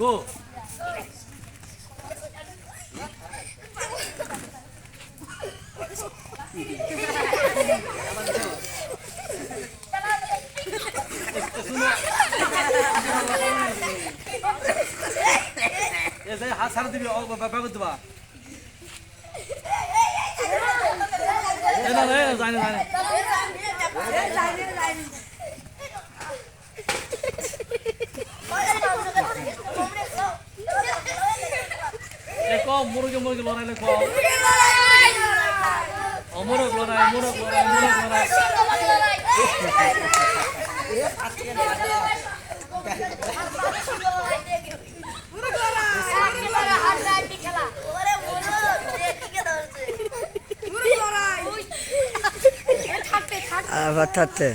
গো এ যে হাত ছাড়া দিবি ও বাবা করে দিবা এ না রে জানি জানি। এ কম মুরগি মুরগি লড়াইলে কম ও মুরগ লড়াই মুরগ লড়াই মুরগ লড়াই। আবার থাকতে।